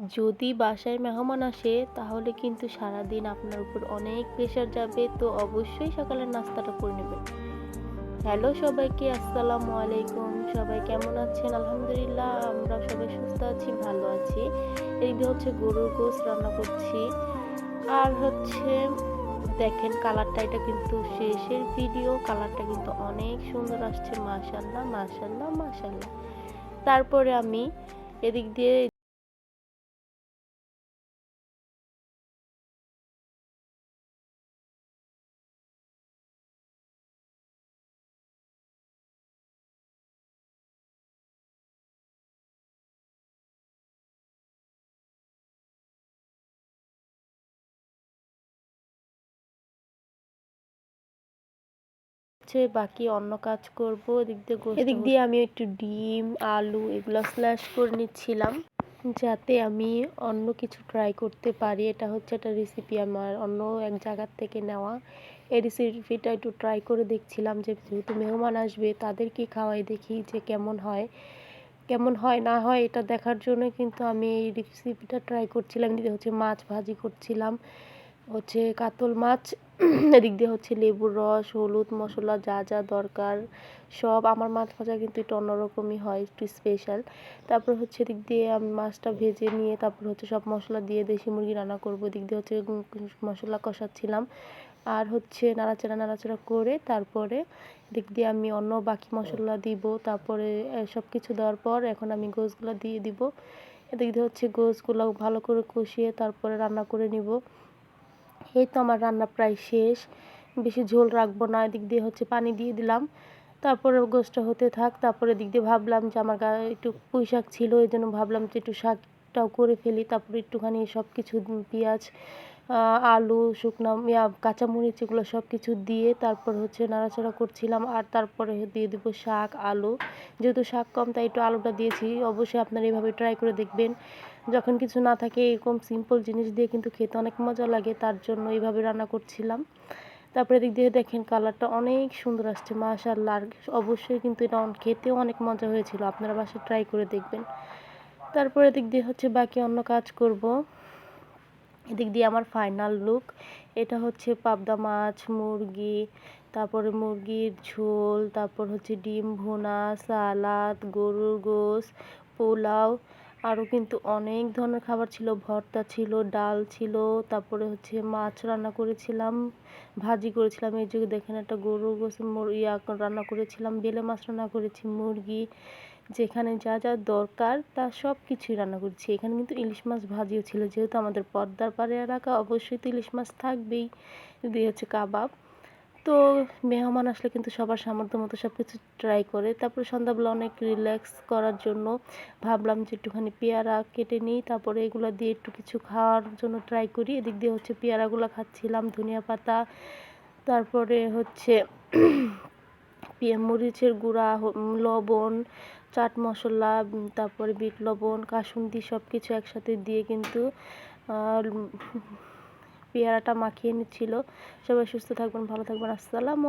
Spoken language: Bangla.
যদি বাসায় মেহমান আসে, তাহলে কিন্তু সারাদিন আপনার উপর অনেক প্রেশার যাবে, তো অবশ্যই সকালের নাস্তাটা করে নেবেন। হ্যালো সবাইকে, আসসালামু আলাইকুম। সবাই কেমন আছেন? আলহামদুলিল্লাহ, আমরা সবাই সুস্থ আছি, ভালো আছি। এইদিকে হচ্ছে গরুর গোস রান্না করছি। আর হচ্ছে, দেখেন কালারটা এটা কিন্তু শেষের ভিডিও কালারটা কিন্তু অনেক সুন্দর আসছে মাশাল্লাহ মাশাল্লাহ মাশাল্লাহ তারপরে আমি এদিক দিয়ে হচ্ছে বাকি অন্য কাজ করব এদিক দিয়ে এদিক দিয়ে আমি একটু ডিম আলু এগুলো স্ল্যাশ করে নিচ্ছিলাম যাতে আমি অন্য কিছু ট্রাই করতে পারি। এটা হচ্ছে একটা রেসিপি আমার অন্য এক জায়গার থেকে নেওয়া। এই রেসিপিটা একটু ট্রাই করে দেখছিলাম যে যেহেতু মেহমান আসবে তাদের কি খাওয়াই দেখি যে কেমন হয়। কেমন হয় না হয় এটা দেখার জন্য কিন্তু আমি এই রেসিপিটা ট্রাই করছিলাম। হচ্ছে মাছ ভাজি করছিলাম হচ্ছে কাতল মাছ এদিক দিয়ে হচ্ছে লেবুর রস, হলুদ মশলা যা যা দরকার, সব আমার মাছ ভাজা কিন্তু একটু অন্যরকমই হয়, একটু স্পেশাল তারপর হচ্ছে এদিক দিয়ে আমি মাছটা ভেজে নিয়ে তারপর হচ্ছে সব মশলা দিয়ে দেশি মুরগি রান্না করব। এদিক দিয়ে হচ্ছে মশলা কষাচ্ছিলাম। আর হচ্ছে নাড়াচাড়া নাড়াচাড়া করে তারপরে দিক দিয়ে আমি অন্য বাকি মশলা দিব। তারপরে সব কিছু দেওয়ার পর এখন আমি গোসগুলো দিয়ে দিব। এদিক দিয়ে হচ্ছে গোসগুলো ভালো করে কষিয়ে তারপরে রান্না করে নিব। এই তো আমার রান্না প্রায় শেষ। বেশি ঝোল রাখব না, এদিক দিয়ে হচ্ছে পানি দিয়ে দিলাম। তারপরে গোষ্ঠটা হতে থাক, তারপরে দিক দিয়ে ভাবলাম যে আমার গায়ে একটু পুঁই শাক ছিল এই জন্য ভাবলাম যে একটু শাকটাও করে ফেলি, তারপরে একটুখানি সব কিছু পেঁয়াজ আলু, শুকনো ইয়া, কাঁচামরিচ এগুলো সব কিছু দিয়ে তারপর হচ্ছে নাড়াচাড়া করছিলাম আর তারপরে দিয়ে দেবো শাক, আলু। যেহেতু শাক কম, তাই একটু আলুটা দিয়েছি। অবশ্যই আপনারা এইভাবে ট্রাই করে দেখবেন। যখন কিছু না থাকে, এরকম সিম্পল জিনিস দিয়ে কিন্তু খেতে অনেক মজা লাগে, তার জন্য এইভাবে রান্না করছিলাম। তারপরে দিক দিয়ে দেখেন কালারটা অনেক সুন্দর আসছে, মাশাআল্লাহ। আর অবশ্যই কিন্তু এটা খেতেও অনেক মজা হয়েছিল, আপনারা বাসায় ট্রাই করে দেখবেন। তারপরে এদিক দিয়ে হচ্ছে বাকি অন্য কাজ করব। এদিক দিয়ে আমার ফাইনাল লুক এটা হচ্ছে পাবদা মাছ, মুরগি, তারপরে মুরগির ঝোল, তারপর হচ্ছে ডিম ভুনা, সালাদ, গরুর গোস পোলাও, আরও কিন্তু অনেক ধরনের খাবার ছিল। ভর্তা ছিল, ডাল ছিল, তারপরে হচ্ছে মাছ রান্না করেছিলাম, ভাজি করেছিলাম। এই যুগে দেখেন একটা গরুর গোস ইয়া রান্না করেছিলাম, বেলে মাছ রান্না করেছি, মুরগি যেখানে যা যা দরকার তা সব কিছুই রান্না করছি। এখানে কিন্তু ইলিশ মাছ ভাজিও ছিল। যেহেতু আমাদের পর্দার পাড়ে এলাকা, অবশ্যই তো ইলিশ মাছ থাকবেই। দিয়ে হচ্ছে কাবাব। তো মেহমান আসলে কিন্তু সবার সামর্থ্য মতো সব কিছু ট্রাই করে। তারপরে সন্ধ্যাবেলা অনেক রিল্যাক্স করার জন্য ভাবলাম যে একটুখানি পেয়ারা কেটে নিই। তারপরে এগুলো দিয়ে একটু কিছু খাওয়ার জন্য ট্রাই করি। এদিক দিয়ে হচ্ছে পেয়ারাগুলো খাচ্ছিলাম, ধনিয়া পাতা। তারপরে হচ্ছে মরিচের গুঁড়া লবণ চাট মশলা তারপরে বিট লবণ, কাসুন্দি সব কিছু একসাথে দিয়ে কিন্তু পেয়ারাটা মাখিয়ে নিচ্ছিল। সবাই সুস্থ থাকবেন, ভালো থাকবেন। আসসালামু